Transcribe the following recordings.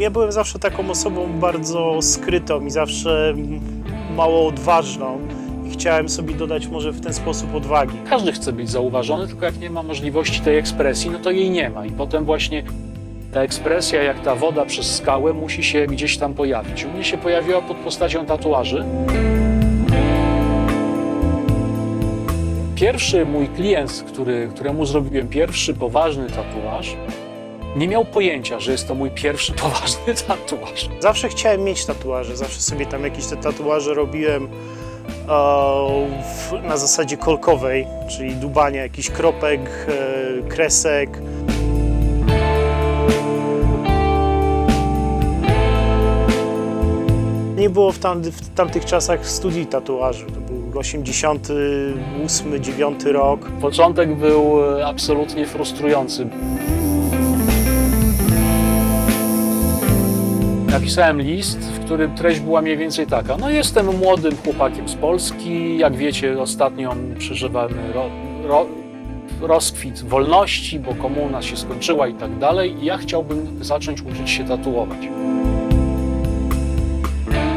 Ja byłem zawsze taką osobą bardzo skrytą i zawsze mało odważną i chciałem sobie dodać może w ten sposób odwagi. Każdy chce być zauważony, tylko jak nie ma możliwości tej ekspresji, no to jej nie ma. I potem właśnie ta ekspresja, jak ta woda przez skałę, musi się gdzieś tam pojawić. U mnie się pojawiła pod postacią tatuaży. Pierwszy mój klient, który, któremu zrobiłem pierwszy poważny tatuaż, nie miał pojęcia, że jest to mój pierwszy poważny tatuaż. Zawsze chciałem mieć tatuaże, zawsze sobie tam jakieś te tatuaże robiłem e, w, na zasadzie kolkowej, czyli dubania jakichś kropek, e, kresek. Nie było w, tam, w tamtych czasach studii tatuaży. To był 88, 9 rok. Początek był e, absolutnie frustrujący. Napisałem list, w którym treść była mniej więcej taka. No jestem młodym chłopakiem z Polski. Jak wiecie, ostatnio przeżywamy ro, ro, rozkwit wolności, bo komuna się skończyła i tak dalej. I ja chciałbym zacząć uczyć się tatuować.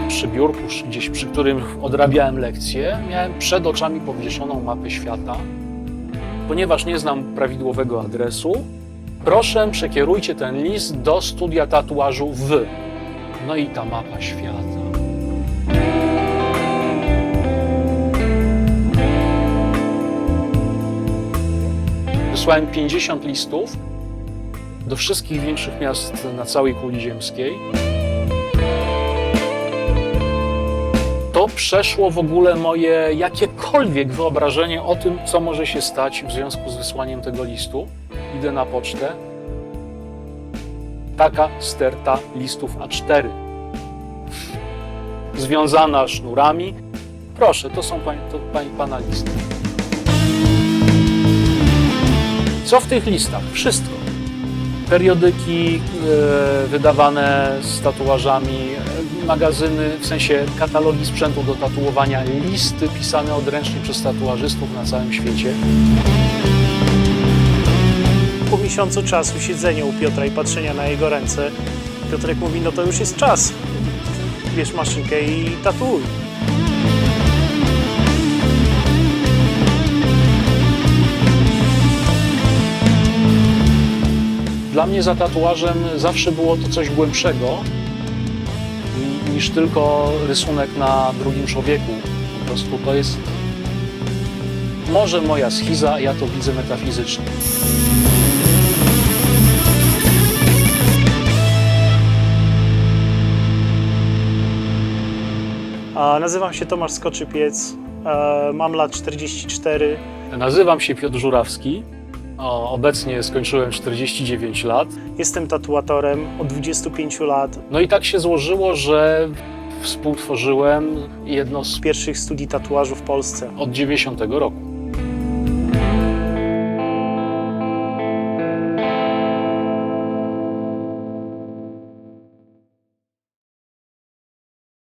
Przy biurku, gdzieś przy którym odrabiałem lekcje, miałem przed oczami powieszoną mapę świata. Ponieważ nie znam prawidłowego adresu, proszę przekierujcie ten list do studia tatuażu w. No i ta mapa świata. Wysłałem 50 listów do wszystkich większych miast na całej kuli ziemskiej. To przeszło w ogóle moje jakiekolwiek wyobrażenie o tym, co może się stać w związku z wysłaniem tego listu. Idę na pocztę. Taka sterta listów A4. Związana sznurami. Proszę, to są pań, to pań, pana listy. Co w tych listach? Wszystko. Periodyki e, wydawane z tatuażami, e, magazyny, w sensie katalogi sprzętu do tatuowania, listy pisane odręcznie przez tatuażystów na całym świecie. Miesiącu czasu siedzenia u Piotra i patrzenia na jego ręce, Piotrek mówi, no to już jest czas. Bierz maszynkę i tatuuj. Dla mnie za tatuażem zawsze było to coś głębszego ni- niż tylko rysunek na drugim człowieku. Po prostu to jest może moja schiza, ja to widzę metafizycznie. Nazywam się Tomasz Skoczypiec, e, mam lat 44. Nazywam się Piotr Żurawski. Obecnie skończyłem 49 lat. Jestem tatuatorem od 25 lat. No i tak się złożyło, że współtworzyłem jedno z Z pierwszych studii tatuażu w Polsce. od 90 roku.